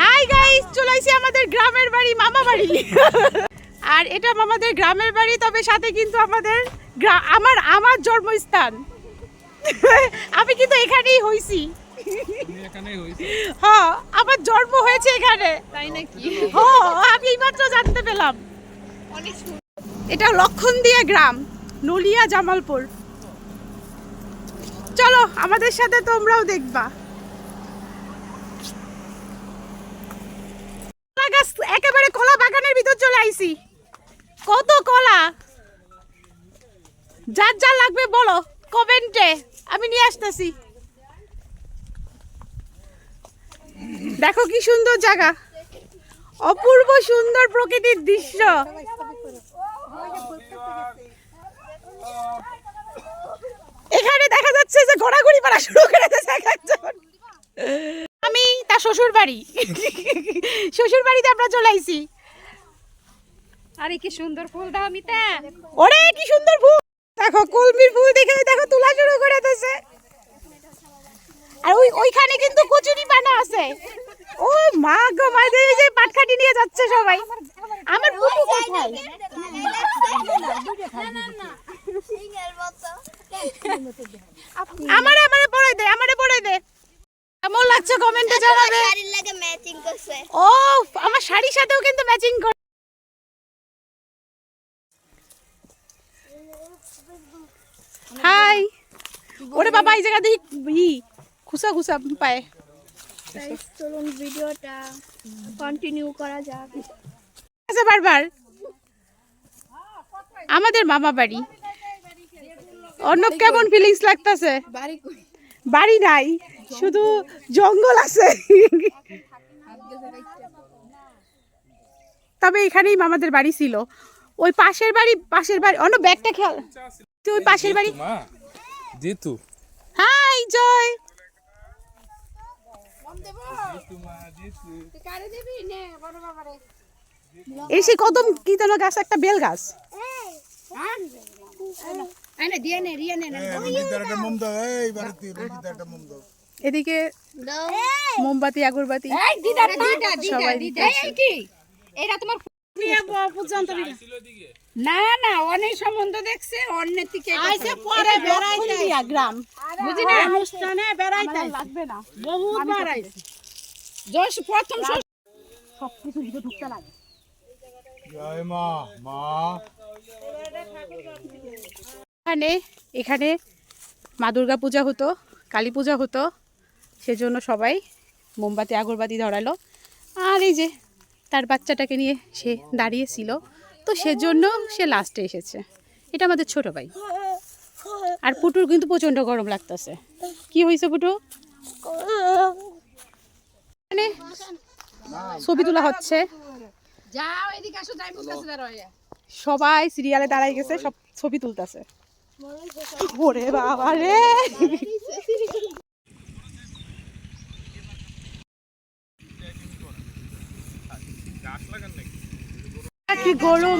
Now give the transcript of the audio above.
Hi guys চলে আইছি আমাদের গ্রামের বাড়ি মামা বাড়ি। আর এটা আমাদের গ্রামের বাড়ি তবে সাথে কিন্তু আমাদের আমার আমার জন্মস্থান। আমি কিন্তু এখানেই হইছি। হ্যাঁ আমার জন্ম হয়েছে এখানে। তাই নাকি? হ্যাঁ আমি এইমাত্র জানতে পেলাম। অনেক সুন্দর। এটা লক্ষণদিয়া গ্রাম নলিয়া জামালপুর। চলো আমাদের সাথে তোমরাও দেখবা কলা গাছ একেবারে কলা বাগানের ভিতর চলে আইছি। কত কলা? যার যা লাগবে বলো, কমেন্টে, আমি নিয়ে আসতেছি। দেখো কি সুন্দর জায়গা। অপূর্ব সুন্দর প্রকৃতির দৃশ্য। এখানে দেখা যাচ্ছে যে ঘোরাঘুরি করা শুরু করে দিয়েছে এক একজন। শ্বশুর বাড়ি শ্বশুর বাড়িতে আমরা চলে আইছি আরে কি সুন্দর ফুল দাও মিতা ওরে কি সুন্দর ফুল দেখো কলমির ফুল দেখে দেখো তোলা শুরু করে দিয়েছে আর ওই ওইখানে কিন্তু কচুরি পানা আছে ও মা গো মা এই যে পাটখাটি নিয়ে যাচ্ছে সবাই আমার ফুটু কোথায় আমারে কমেন্টে জানাবে। শাড়ির লাগে ম্যাচিং করছে। ও আমার শাড়ির সাথেও কিন্তু ম্যাচিং করে হাই ওরে বাবা এই জায়গা দেখি খুসা খুসা পায়। চলুন ভিডিওটা কন্টিনিউ করা যাক। আচ্ছা বারবার। আমাদের মামা বাড়ি। অন্য কেমন ফিলিংস লাগতেছে? বাড়ি কই? বাড়ি নাই শুধু জঙ্গল আছে তবে এখানেই মামাদের বাড়ি ছিল ওই পাশের বাড়ি পাশের বাড়ি অন্য ব্যাগটা খেয়াল তুই ওই পাশের বাড়ি মা জিতু হাই জয় কারে দিবি নে বড় বাবারে এই সেই কদম কি যেন গাছ একটা বেল গাছ এদিকে মোমবাতি আগরবাতি। এই দিদা দিদা দিদা সবাই দিদা। এই কি? এটা তোমার না না অনেক সম্বন্ধ দেখছে অন্যের থেকে আইসে পরে বেড়াইতে গ্রাম। বুঝি না? অনুষ্ঠানে বেড়াইতে লাগবে না। বহুত বার আইছে জশ প্রথম সবকিছু ভিতরে ঢুকতে লাগে। জয় মা মা। এখানে এখানে মা দুর্গা পূজা হতো কালী পূজা হতো সেজন্য সবাই মোমবাতি আগরবাতি ধরালো। আর এই যে তার বাচ্চাটাকে নিয়ে সে দাঁড়িয়েছিল তো সেজন্য সে লাস্টে এসেছে। এটা আমাদের ছোট ভাই। আর পুটুর কিন্তু প্রচণ্ড গরম লাগতেছে। কি হয়েছে পুটু? এখানে ছবি তোলা হচ্ছে। সবাই সিরিয়ালে দাঁড়াই গেছে সব ছবি তুলতেছে। ওরে বাবা রে। কি গরম?